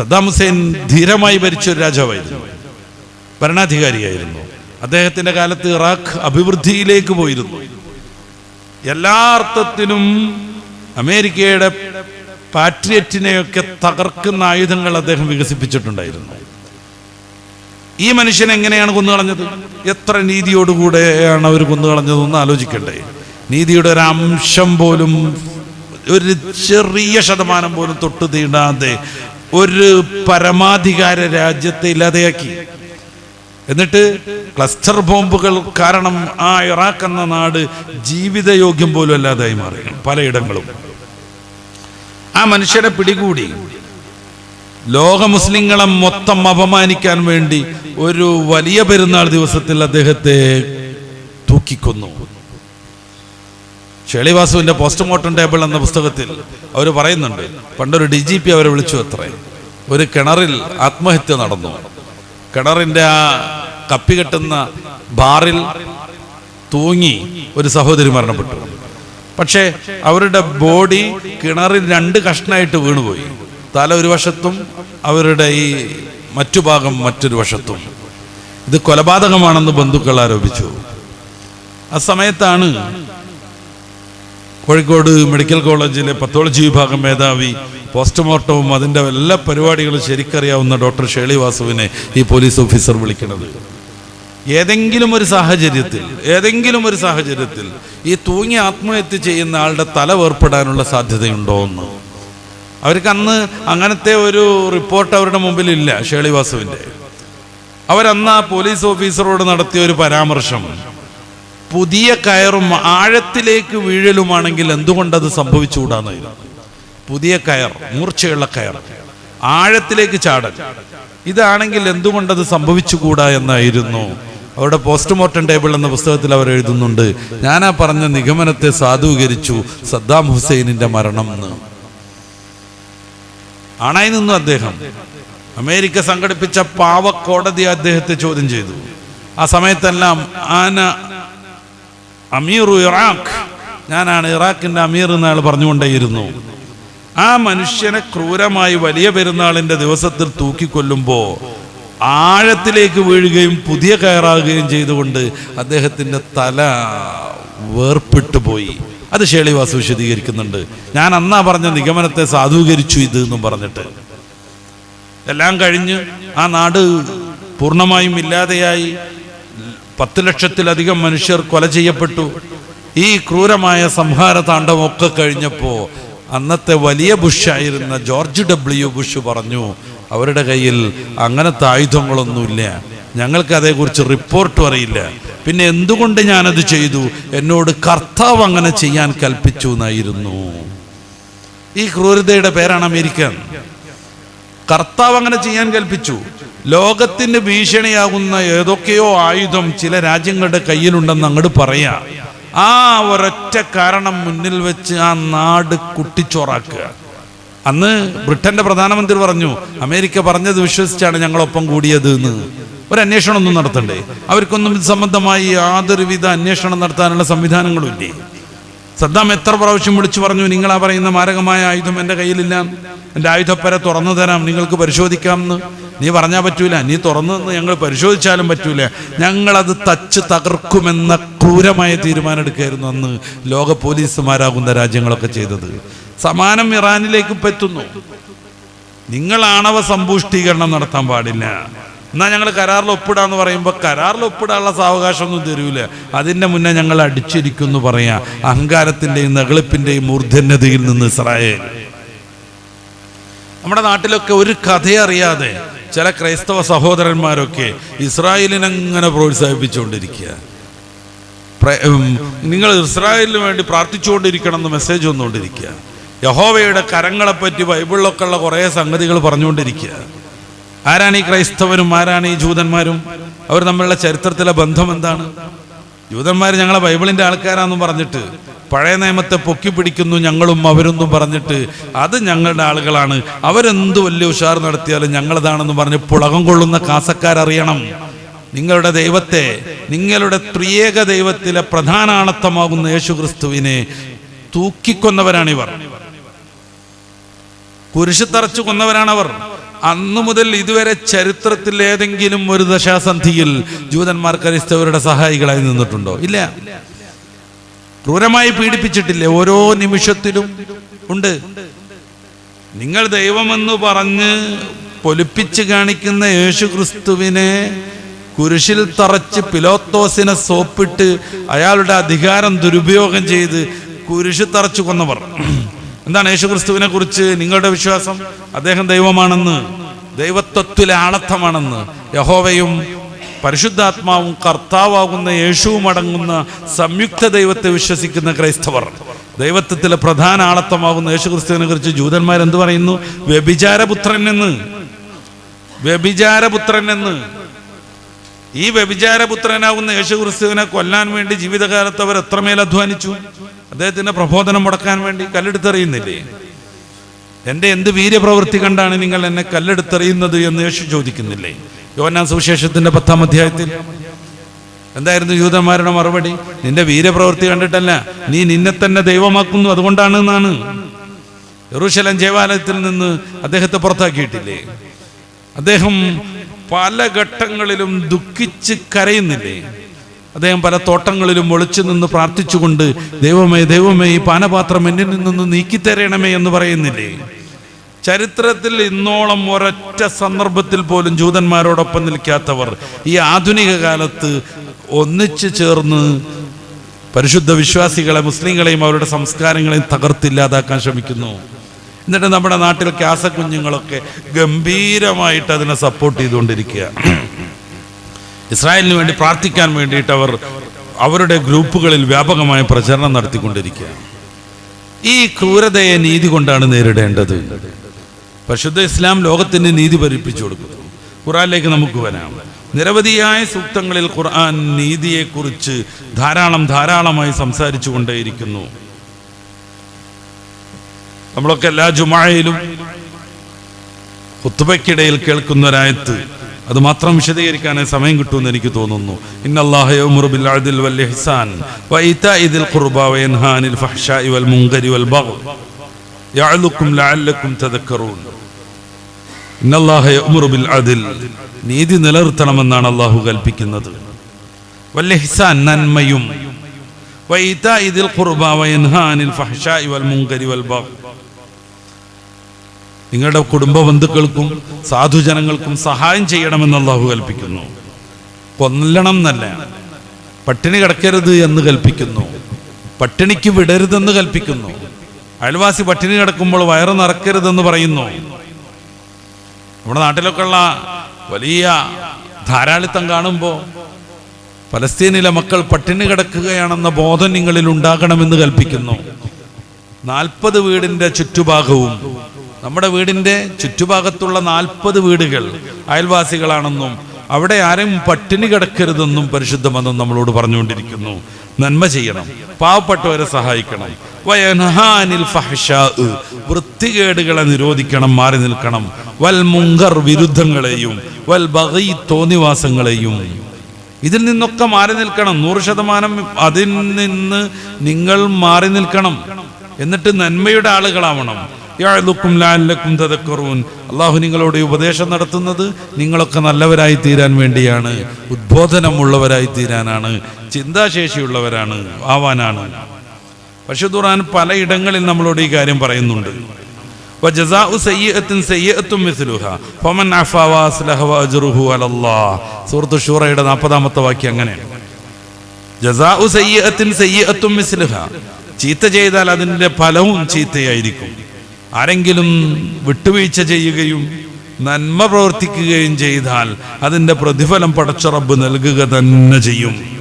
Saddam Hussain ധീരമായി ഭരിച്ച ഒരു രാജാവായിരുന്നു. ഭരണാധികാരിയായിരുന്നു. അദ്ദേഹത്തിന്റെ കാലത്ത് ഇറാഖ് അഭിവൃദ്ധിയിലേക്ക് പോയിരുന്നു. എല്ലാ അർത്ഥത്തിനും അമേരിക്കയുടെ പാട്രിയറ്റിനെയൊക്കെ തകർക്കുന്ന ആയുധങ്ങൾ അദ്ദേഹം വികസിപ്പിച്ചിട്ടുണ്ടായിരുന്നു. ഈ മനുഷ്യൻ എങ്ങനെയാണ് കൊന്നുകളഞ്ഞത്? എത്ര നീതിയോടുകൂടെയാണ് അവർ കൊന്നുകളഞ്ഞതെന്ന് ആലോചിക്കണ്ടേ. നീതിയുടെ ഒരു അംശം പോലും ഒരു ചെറിയ ശതമാനം പോലും തൊട്ട് തീണ്ടാതെ ഒരു പരമാധികാര രാജ്യത്തെ ഇല്ലാതെയാക്കി. എന്നിട്ട് ക്ലസ്റ്റർ ബോംബുകൾ കാരണം ആ ഇറാഖ് എന്ന നാട് ജീവിതയോഗ്യം പോലും അല്ലാതായി മാറി. പലയിടങ്ങളും. ആ മനുഷ്യരെ പിടികൂടി. ലോക മുസ്ലിങ്ങളെ മൊത്തം അപമാനിക്കാൻ വേണ്ടി ഒരു വലിയ പെരുന്നാൾ ദിവസത്തിൽ അദ്ദേഹത്തെ തൂക്കിക്കൊന്നു. ഷെളിവാസുവിന്റെ പോസ്റ്റ്മോർട്ടം ടേബിൾ എന്ന പുസ്തകത്തിൽ അവർ പറയുന്നുണ്ട് പണ്ടൊരു ഡി ജി പി അവരെ വിളിച്ചു അത്രേ. ഒരു കിണറിൽ ആത്മഹത്യ നടന്നു. കിണറിന്റെ ആ കപ്പി കെട്ടുന്ന ബാറിൽ തൂങ്ങി ഒരു സഹോദരി മരണപ്പെട്ടു. പക്ഷേ അവരുടെ ബോഡി കിണറിൽ രണ്ട് കഷ്ണമായിട്ട് വീണുപോയി. തല ഒരു വശത്തും അവരുടെ ഈ മറ്റു ഭാഗം മറ്റൊരു വശത്തും. ഇത് കൊലപാതകമാണെന്ന് ബന്ധുക്കൾ ആരോപിച്ചു. ആ സമയത്താണ് കോഴിക്കോട് മെഡിക്കൽ കോളേജിലെ പത്തോളജി വിഭാഗം മേധാവി പോസ്റ്റ്മോർട്ടവും അതിന്റെ എല്ലാ പരിപാടികളും ശരിക്കറിയാവുന്ന ഡോക്ടർ ഷേളി വാസുവിനെ ഈ പോലീസ് ഓഫീസർ വിളിക്കുന്നത്. ഏതെങ്കിലും ഒരു സാഹചര്യത്തിൽ ഏതെങ്കിലും ഒരു സാഹചര്യത്തിൽ ഈ തൂങ്ങി ആത്മഹത്യ ചെയ്യുന്ന ആളുടെ തല വേർപ്പെടാനുള്ള സാധ്യതയുണ്ടോ എന്ന്. അവർക്ക് അന്ന് അങ്ങനത്തെ ഒരു റിപ്പോർട്ട് അവരുടെ മുമ്പിലില്ല ഷേളി വാസുവിന്റെ അവരന്ന് ആ പോലീസ് ഓഫീസറോട് നടത്തിയ ഒരു പരാമർശം. പുതിയ കയറും ആഴത്തിലേക്ക് വീഴലുമാണെങ്കിൽ എന്തുകൊണ്ടത് സംഭവിച്ചുകൂടാന്ന് പുതിയ കയർ മൂർച്ചയുള്ള കയർ ആഴത്തിലേക്ക് ചാടൽ. ഇതാണെങ്കിൽ എന്തുകൊണ്ടത് സംഭവിച്ചുകൂടാ എന്നായിരുന്നു. അവരുടെ പോസ്റ്റ്മോർട്ടം ടേബിൾ എന്ന പുസ്തകത്തിൽ അവർ എഴുതുന്നുണ്ട് ഞാനാ പറഞ്ഞ നിഗമനത്തെ സാധൂകരിച്ചു സദ്ദാം ഹുസൈനിന്റെ മരണം എന്ന് ആണായി നിന്നു അദ്ദേഹം. അമേരിക്ക സംഘടിപ്പിച്ച പാവ കോടതി അദ്ദേഹത്തെ ചോദ്യം ചെയ്തു. ആ സമയത്തെല്ലാം ആന അമീറു ഇറാഖ്. ഞാനാണ് ഇറാഖിന്റെ അമീർ എന്നയാൾ പറഞ്ഞുകൊണ്ടേയിരുന്നു. ആ മനുഷ്യനെ ക്രൂരമായി വലിയ പെരുന്നാളിന്റെ ദിവസത്തിൽ തൂക്കിക്കൊല്ലുമ്പോ ആഴത്തിലേക്ക് വീഴുകയും പുതിയ കയറാകുകയും ചെയ്തുകൊണ്ട് അദ്ദേഹത്തിന്റെ തല വേർപ്പെട്ടു പോയി. അത് ഷേളിവാസ് വിശദീകരിക്കുന്നുണ്ട്. ഞാൻ അന്നാ പറഞ്ഞ നിഗമനത്തെ സാധൂകരിച്ചു ഇത് എന്നും പറഞ്ഞിട്ട്. എല്ലാം കഴിഞ്ഞ് ആ നാട് പൂർണമായും ഇല്ലാതെയായി. പത്ത് ലക്ഷത്തിലധികം മനുഷ്യർ കൊല ചെയ്യപ്പെട്ടു. ഈ ക്രൂരമായ സംഹാര താണ്ഡവമൊക്കെ കഴിഞ്ഞപ്പോ അന്നത്തെ വലിയ ബുഷായിരുന്ന ജോർജ് ഡബ്ല്യു ബുഷ് പറഞ്ഞു അവരുടെ കയ്യിൽ അങ്ങനത്തെ ആയുധങ്ങളൊന്നുമില്ല. ഞങ്ങൾക്ക് അതേക്കുറിച്ച് റിപ്പോർട്ടും അറിയില്ല. പിന്നെ എന്തുകൊണ്ട് ഞാനത് ചെയ്തു? എന്നോട് കർത്താവ് അങ്ങനെ ചെയ്യാൻ കൽപ്പിച്ചു എന്നായിരുന്നു. ഈ ക്രൂരതയുടെ പേരാണ് അമേരിക്കൻ. കർത്താവ് അങ്ങനെ ചെയ്യാൻ കൽപ്പിച്ചു. ലോകത്തിന് ഭീഷണിയാകുന്ന ഏതൊക്കെയോ ആയുധം ചില രാജ്യങ്ങളുടെ കയ്യിലുണ്ടെന്ന് അങ്ങോട്ട് പറയാ. ആ ഒരൊറ്റ കാരണം മുന്നിൽ വെച്ച് ആ നാട് കുട്ടിച്ചോറാക്കുക. അന്ന് ബ്രിട്ടന്റെ പ്രധാനമന്ത്രി പറഞ്ഞു അമേരിക്ക പറഞ്ഞത് വിശ്വസിച്ചാണ് ഞങ്ങളൊപ്പം കൂടിയത് എന്ന് ഒരു അന്വേഷണം ഒന്നും നടത്തണ്ടേ? അവർക്കൊന്നും ഇത് സംബന്ധമായി യാതൊരുവിധ അന്വേഷണം നടത്താനുള്ള സംവിധാനങ്ങളും ഇല്ലേ? സദ്ദാം എത്ര പ്രാവശ്യം വിളിച്ചു പറഞ്ഞു നിങ്ങളാ പറയുന്ന മാരകമായ ആയുധം എന്റെ കയ്യിലില്ല. എന്റെ ആയുധപ്പര തുറന്നു തരാം നിങ്ങൾക്ക് പരിശോധിക്കാം എന്ന് നീ പറഞ്ഞാൽ പറ്റൂല നീ തുറന്നു ഞങ്ങൾ പരിശോധിച്ചാലും പറ്റൂല. ഞങ്ങളത് തച്ച് തകർക്കുമെന്ന ക്രൂരമായ തീരുമാനം എടുക്കുകയായിരുന്നു അന്ന് ലോക പോലീസുമാരാകുന്ന രാജ്യങ്ങളൊക്കെ ചെയ്തത്. സമാനം ഇറാനിലേക്ക് എത്തുന്നു നിങ്ങൾ ആണവ സമ്പുഷ്ടീകരണം നടത്താൻ പാടില്ല. എന്നാ ഞങ്ങൾ കരാറിൽ ഒപ്പിടാന്ന് പറയുമ്പോൾ കരാറിൽ ഒപ്പിടാനുള്ള സാവകാശമൊന്നും തരൂല. അതിന്റെ മുന്നേ ഞങ്ങൾ അടിച്ചിരിക്കുന്നു പറയാ. അഹങ്കാരത്തിന്റെയും നകളിപ്പിന്റെയും മൂർധന്യതയിൽ നിന്ന് ഇസ്രായേൽ. നമ്മുടെ നാട്ടിലൊക്കെ ഒരു കഥയറിയാതെ ചില ക്രൈസ്തവ സഹോദരന്മാരൊക്കെ ഇസ്രായേലിനെങ്ങനെ പ്രോത്സാഹിപ്പിച്ചുകൊണ്ടിരിക്കുക? നിങ്ങൾ ഇസ്രായേലിന് വേണ്ടി പ്രാർത്ഥിച്ചുകൊണ്ടിരിക്കണം എന്ന് മെസ്സേജ് വന്നുകൊണ്ടിരിക്കുക. യഹോവയുടെ കരങ്ങളെപ്പറ്റി ബൈബിളിലൊക്കെ ഉള്ള കുറേ സംഗതികൾ പറഞ്ഞുകൊണ്ടിരിക്കുക. ആരാണ് ഈ ക്രൈസ്തവരും ആരാണ് ഈ ജൂതന്മാരും? അവർ തമ്മിലുള്ള ചരിത്രത്തിലെ ബന്ധം എന്താണ്? ജൂതന്മാർ ഞങ്ങളെ ബൈബിളിന്റെ ആൾക്കാരാന്നും പറഞ്ഞിട്ട് പഴയ നിയമത്തെ പൊക്കി പിടിക്കുന്നു ഞങ്ങളും അവരൊന്നും പറഞ്ഞിട്ട് അത് ഞങ്ങളുടെ ആളുകളാണ്. അവരെന്ത് വലിയ ഉഷാർ നടത്തിയാലും ഞങ്ങളതാണെന്ന് പറഞ്ഞ് പുളകം കൊള്ളുന്ന കാസക്കാരറിയണം. നിങ്ങളുടെ ദൈവത്തെ നിങ്ങളുടെ ത്രിയേക ദൈവത്തിലെ പ്രധാനാണത്വമാകുന്ന യേശു ക്രിസ്തുവിനെ തൂക്കിക്കൊന്നവരാണിവർ. കുരിശ് തറച്ചു കൊന്നവരാണവർ. അന്നു മുതൽ ഇതുവരെ ചരിത്രത്തിൽ ഏതെങ്കിലും ഒരു ദശാസന്ധിയിൽ ജൂതന്മാർ ക്രൈസ്തവരുടെ സഹായികളായി നിന്നിട്ടുണ്ടോ? ഇല്ല. ക്രൂരമായി പീഡിപ്പിച്ചിട്ടില്ലേ? ഓരോ നിമിഷത്തിലും ഉണ്ട്. നിങ്ങൾ ദൈവമെന്ന് പറഞ്ഞ് പൊലിപ്പിച്ച് കാണിക്കുന്ന യേശു ക്രിസ്തുവിനെ കുരിശിൽ തറച്ച് പിലോത്തോസിനെ സോപ്പിട്ട് അയാളുടെ അധികാരം ദുരുപയോഗം ചെയ്ത് കുരിശ് തറച്ചു കൊന്നവർ. എന്താണ് യേശു ക്രിസ്തുവിനെ കുറിച്ച് നിങ്ങളുടെ വിശ്വാസം? അദ്ദേഹം ദൈവമാണെന്ന് ദൈവത്വത്തിലെ ആളത്വമാണെന്ന് യഹോവയും പരിശുദ്ധാത്മാവും കർത്താവാകുന്ന യേശുവും അടങ്ങുന്ന സംയുക്ത ദൈവത്തെ വിശ്വസിക്കുന്ന ക്രൈസ്തവർ. ദൈവത്വത്തിലെ പ്രധാന ആളത്വമാകുന്ന യേശു ക്രിസ്തുവിനെ കുറിച്ച് ജൂതന്മാർ എന്ത് പറയുന്നു? വ്യഭിചാരപുത്രൻ എന്ന്. വ്യഭിചാരപുത്രൻ എന്ന്. ഈ വ്യഭിചാരപുത്രനാകുന്ന യേശുക്രിസ്തുവിനെ കൊല്ലാൻ വേണ്ടി ജീവിതകാലത്ത് അവർ എത്രമേൽ അധ്വാനിച്ചു? അദ്ദേഹത്തിന്റെ പ്രബോധനം മുടക്കാൻ വേണ്ടി കല്ലെടുത്തെറിയുന്നില്ലേ? എന്റെ എന്ത് വീര്യപ്രവൃത്തി കണ്ടാണ് നിങ്ങൾ എന്നെ കല്ലെടുത്തെറിയുന്നത് എന്ന് യേശു ചോദിക്കുന്നില്ലേ? യോനാ സുവിശേഷത്തിന്റെ പത്താം അധ്യായത്തിൽ. എന്തായിരുന്നു യൂതന്മാരുടെ മറുപടി? നിന്റെ വീരപ്രവൃത്തി കണ്ടിട്ടല്ല നീ നിന്നെ തന്നെ ദൈവമാക്കുന്നു അതുകൊണ്ടാണ് എന്നാണ്. യെറൂശലേം ജയവാലയത്തിൽ നിന്ന് അദ്ദേഹത്തെ പുറത്താക്കിയിട്ടില്ലേ? അദ്ദേഹം പല ഘട്ടങ്ങളിലും ദുഃഖിച്ച് കരയുന്നില്ലേ? അദ്ദേഹം പല തോട്ടങ്ങളിലും ഒളിച്ചു നിന്ന് പ്രാർത്ഥിച്ചുകൊണ്ട് ദൈവമേ ദൈവമേ ഈ പാനപാത്രം എന്നിൽ നിന്നൊന്ന് നീക്കിത്തരണമേ എന്ന് പറയുന്നില്ലേ? ചരിത്രത്തിൽ ഇന്നോളം ഒരൊറ്റ സന്ദർഭത്തിൽ പോലും ജൂതന്മാരോടൊപ്പം നിൽക്കാത്തവർ ഈ ആധുനിക കാലത്ത് ഒന്നിച്ചു ചേർന്ന് പരിശുദ്ധ വിശ്വാസികളെ മുസ്ലിങ്ങളെയും അവരുടെ സംസ്കാരങ്ങളെയും തകർത്തില്ലാതാക്കാൻ ശ്രമിക്കുന്നു. എന്നിട്ട് നമ്മുടെ നാട്ടിൽ ക്യാസ കുഞ്ഞുങ്ങളൊക്കെ ഗംഭീരമായിട്ട് അതിനെ സപ്പോർട്ട് ചെയ്തുകൊണ്ടിരിക്കുക ഇസ്രായേലിന് വേണ്ടി പ്രാർത്ഥിക്കാൻ വേണ്ടിയിട്ട് അവർ അവരുടെ ഗ്രൂപ്പുകളിൽ വ്യാപകമായ പ്രചരണം നടത്തിക്കൊണ്ടിരിക്കുകയാണ്. ഈ ക്രൂരതയെ നീതി കൊണ്ടാണ് നേരിടേണ്ടത്. പരിശുദ്ധ ഇസ്ലാം ലോകത്തിന് നീതി ഭരിപ്പിച്ചു കൊടുക്കുന്നു. ഖുറാനിലേക്ക് നമുക്ക് വരാം. നിരവധിയായ സൂക്തങ്ങളിൽ ഖുർആൻ നീതിയെക്കുറിച്ച് ധാരാളം ധാരാളമായി സംസാരിച്ചു കൊണ്ടേയിരിക്കുന്നു നമ്മളൊക്കെ എല്ലാ ജുമായയിലും കുത്തുബയ്ക്കിടയിൽ കേൾക്കുന്ന അത് മാത്രം വിശദീകരിക്കാനേ സമയം കിട്ടുമെന്ന് എനിക്ക് തോന്നുന്നു. നീതി നിലനിർത്തണമെന്നാണ് അള്ളാഹു കൽപ്പിക്കുന്നത്. വൽ ഇഹ്സാൻ നന്മയും ദിൽ ഖുർബ വയൻഹാനിൽ വൽ മുൻകരി വൽ ബഗ്യ് നിങ്ങളുടെ കുടുംബ ബന്ധുക്കൾക്കും സാധുജനങ്ങൾക്കും സഹായം ചെയ്യണമെന്ന് അള്ളാഹു കൽപ്പിക്കുന്നു. കൊല്ലണം എന്നല്ല പട്ടിണി കിടക്കരുത് എന്ന് കൽപ്പിക്കുന്നു. പട്ടിണിക്ക് വിടരുതെന്ന് കൽപ്പിക്കുന്നു. അയൽവാസി പട്ടിണി കിടക്കുമ്പോൾ വയറ് നിറക്കരുതെന്ന് പറയുന്നു. നമ്മുടെ നാട്ടിലൊക്കെ ഉള്ള വലിയ ധാരാളിത്തം കാണുമ്പോൾ പലസ്തീനിലെ മക്കൾ പട്ടിണി കിടക്കുകയാണെന്ന ബോധം നിങ്ങളിൽ ഉണ്ടാകണമെന്ന് കൽപ്പിക്കുന്നു. നാൽപ്പത് വീടിന്റെ ചുറ്റുഭാഗവും നമ്മുടെ വീടിന്റെ ചുറ്റുഭാഗത്തുള്ള നാൽപ്പത് വീടുകൾ അയൽവാസികളാണെന്നും അവിടെ ആരും പട്ടിണി കിടക്കരുതെന്നും പരിശുദ്ധമെന്നും നമ്മളോട് പറഞ്ഞുകൊണ്ടിരിക്കുന്നു. നന്മ ചെയ്യണം. പാവപ്പെട്ടവരെ സഹായിക്കണം. വൃത്തികേടുകളെ നിരോധിക്കണം മാറി നിൽക്കണം. വൽ മുങ്കർ വിരുദ്ധങ്ങളെയും വൽ ബഗീ തോന്നിവാസങ്ങളെയും. ഇതിൽ നിന്നൊക്കെ മാറി നിൽക്കണം. നൂറ് ശതമാനം അതിൽ നിന്ന് നിങ്ങൾ മാറി നിൽക്കണം. എന്നിട്ട് നന്മയുടെ ആളുകളാവണം. യഅ്ലുക്കും ലഅല്ലക്കും തദക്കറൂൻ. അള്ളാഹു നിങ്ങളോട് ഉപദേശം നടത്തുന്നത് നിങ്ങളൊക്കെ നല്ലവരായി തീരാൻ വേണ്ടിയാണ്. ഉദ്ബോധനമുള്ളവരായി തീരാനാണ് ചിന്താശേഷിയുള്ളവരാണ്. ആവാനാണ്. പക്ഷെ ഖുർആൻ പലയിടങ്ങളിൽ നമ്മളോട് ഈ കാര്യം പറയുന്നുണ്ട്. സൂറത്ത് ഷൂറയുടെ 40ാമത്തെ വാക്യം അങ്ങനെയാണ് ജസാഉ സയ്യിഅത്തിൻ സയ്യിഅത്തും മിസ്ലുഹാ. ചീത്ത ചെയ്താൽ അതിന്റെ ഫലവും ചീത്തയായിരിക്കും. ആരെങ്കിലും വിട്ടുവീഴ്ച ചെയ്യുകയും നന്മ പ്രവർത്തിക്കുകയും ചെയ്താൽ അതിന്റെ പ്രതിഫലം പടച്ച റബ്ബ് നൽകുക തന്നെ ചെയ്യും.